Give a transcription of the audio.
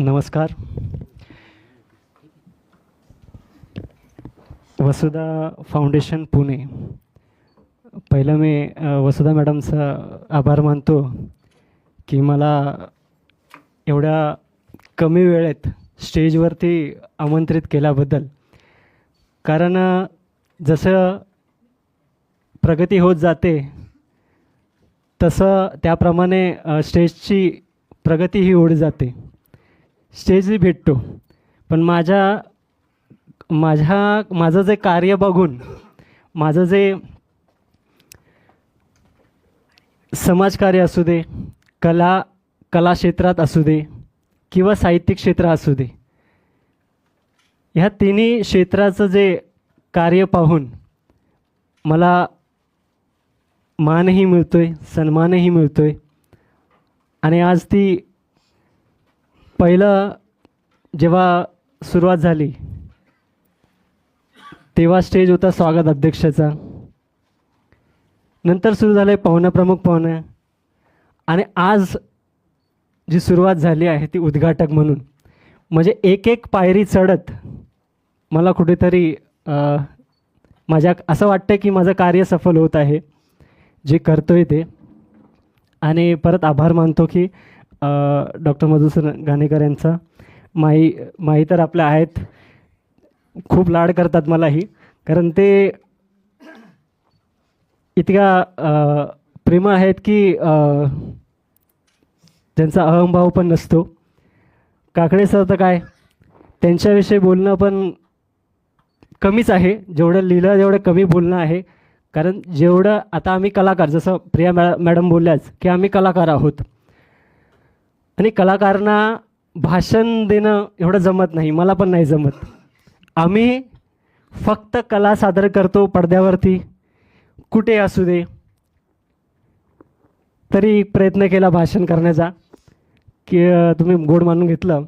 नमस्कार. वसुधा फाउंडेशन पुणे. पहिलं मी वसुधा मॅडमचा आभार मानतो की मला एवढ्या कमी वेळेत स्टेजवरती आमंत्रित केल्याबद्दल. कारण जसं प्रगती होत जाते तसं त्याप्रमाणे स्टेजची प्रगतीही होत जाते. स्टेजही भेटतो. पण माझ्या माझ्या माझं जे कार्य बघून माझं जे समाजकार्य असू दे कला कला क्षेत्रात असू दे किंवा साहित्यिक क्षेत्र असू दे ह्या तिन्ही क्षेत्राचं जे कार्य पाहून मला मानही मिळतो आहे सन्मानही मिळतो आहे आणि आज ती पहिलं जेव्हा सुरुवात झाली तेव्हा स्टेज होता स्वागत अध्यक्षाचा. नंतर सुरू झालं आहे पाहुणं प्रमुख पाहुणं. आणि आज जी सुरुवात झाली आहे ती उद्घाटक म्हणून. म्हणजे एक एक पायरी चढत मला कुठेतरी माझ्या असं वाटतं की माझं कार्य सफल होत आहे जे करतो आहे ते. आणि परत आभार मानतो की डॉक्टर मधुसर घाणेकर यांचा. माई माई तर आपल्या आहेत. खूप लाड करतात मलाही कारण ते इतक्या प्रेम आहेत की त्यांचा अहंभाव पण नसतो. काकडे सर तर काय? त्यांच्याविषयी बोलणं पण कमीच आहे. जेवढं लिहिलं तेवढं कमी बोलणं आहे. कारण जेवढं आता आम्ही कलाकार जसं प्रिया मॅ मॅडम बोलल्याच की आम्ही कलाकार आहोत. आणि कलाकारांना भाषण देणं एवढं जमत नाही मला पण नाही जमत. आम्ही फक्त कला सादर करतो पडद्यावरती. कुठे असू दे. तरी प्रयत्न केला भाषण करण्याचा. की तुम्ही गोड मानून घेतलं.